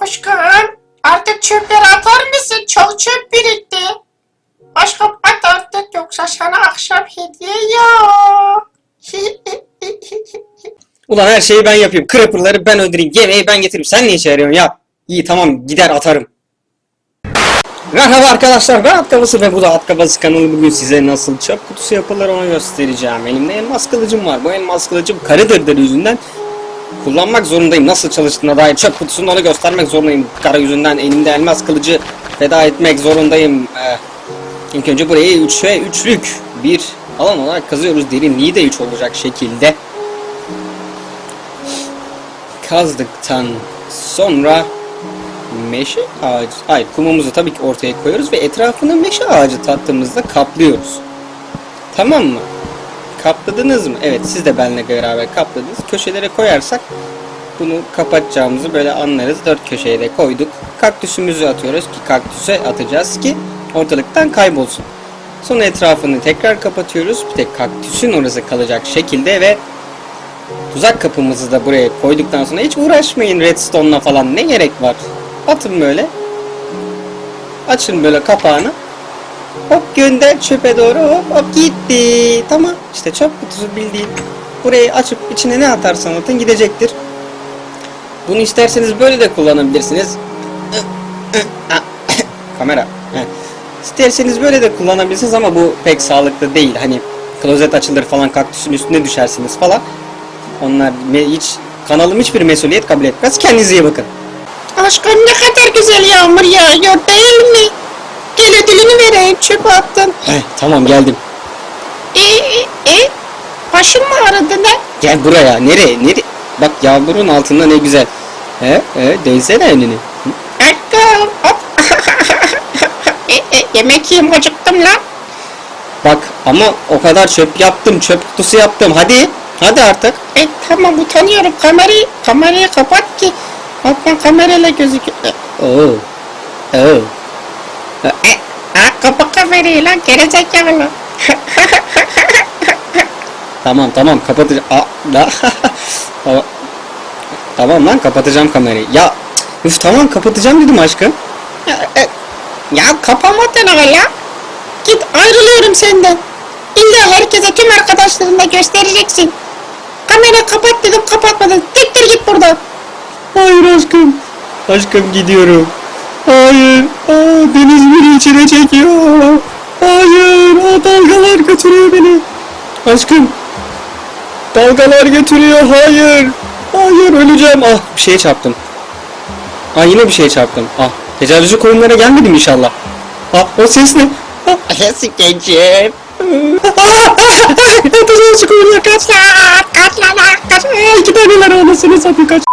Aşkım artık çöpleri atar mısın? Çok çöp birikti. Aşkım at artık yoksa sana akşam hediye yok. Ulan her şeyi ben yapayım. Creeper'ları ben öldüreyim. Yemeği ben getireyim. Sen ne işe yarıyorsun ya? İyi tamam gider atarım. Merhaba arkadaşlar ben At Kafası ve bu da At Kafası kanalı bugün size nasıl çöp kutusu yapılır onu göstereceğim. Elimde elmas kılıcım var. Bu elmas kılıcım karı dırdır yüzünden kullanmak zorundayım. Nasıl çalıştığına dair çöp kutusunu onu göstermek zorundayım. Kara yüzünden elimde elmas kılıcı feda etmek zorundayım. Ee, ilk önce burayı 3'e 3'lük bir alan olarak kazıyoruz. Derinliği de 3 olacak şekilde kazdıktan sonra meşe ağacı, hayır kumumuzu tabii ki ortaya koyuyoruz ve etrafını meşe ağacı tattığımızda kaplıyoruz. Tamam mı? Kapladınız mı? Evet siz de benimle beraber kapladınız. Köşelere koyarsak bunu kapatacağımızı böyle anlarız. Dört köşeye de koyduk. Kaktüsümüzü atıyoruz ki kaktüse atacağız ki ortalıktan kaybolsun. Sonra etrafını tekrar kapatıyoruz. Bir tek kaktüsün orası kalacak şekilde ve Tuzak kapımızı da buraya koyduktan sonra hiç uğraşmayın redstone'la falan ne gerek var. Atın böyle. Açın böyle kapağını. Hop gönder çöpe doğru hop hop gitti. Tamam işte çöp kutusu bildiğin. Burayı açıp içine ne atarsan atın gidecektir. Bunu isterseniz böyle de kullanabilirsiniz. Kamera. İsterseniz böyle de kullanabilirsiniz ama bu pek sağlıklı değil. Hani klozet açılır falan kaktüsün üstüne düşersiniz falan. Onlar hiç kanalım hiçbir mesuliyet kabul etmez. Kendinize iyi bakın. Aşkım ne kadar güzel yağmur yağıyor değil mi? Gel ödülünü vereyim çöpe attın. Heh, tamam geldim. E, e, e, başın mı ağrıdı ne? Gel buraya. Nereye? Nereye? Bak yağmurun altında ne güzel. He? He? Değsene önünü. Hı? Aşkım hop. e, e, yemek yiyeyim acıktım lan. Bak ama o kadar çöp yaptım. Çöp kutusu yaptım. Hadi. Hadi artık. E tamam utanıyorum kamerayı kamerayı kapat ki ben kamerayla gözüküyor. Oo. Oo. E, ha, kapat kamerayı lan gerizekalı. Tamam tamam kapatacağım. Tamam. lan kapatacağım kamerayı. Ya üf tamam kapatacağım dedim aşkım. Ya, e, ya kapama dene ya. Git ayrılıyorum senden. İlla herkese tüm arkadaşlarına göstereceksin. Kamera kapat dedim kapatmadın. Siktir git buradan. Hayır aşkım. Aşkım gidiyorum. Hayır. Aa, deniz beni içine çekiyor. Hayır. Aa, dalgalar götürüyor beni. Aşkım. Dalgalar götürüyor. Hayır. Hayır öleceğim. Ah bir şeye çarptım. Ah yine bir şeye çarptım. Ah tecavüzcü koyunlara gelmedim inşallah. Ah o ses ne? Ah, Sikeceğim. tecavüzcü koyunlar kaç. Lan kaç lan kaç. İki taneler anasını satayım kaç.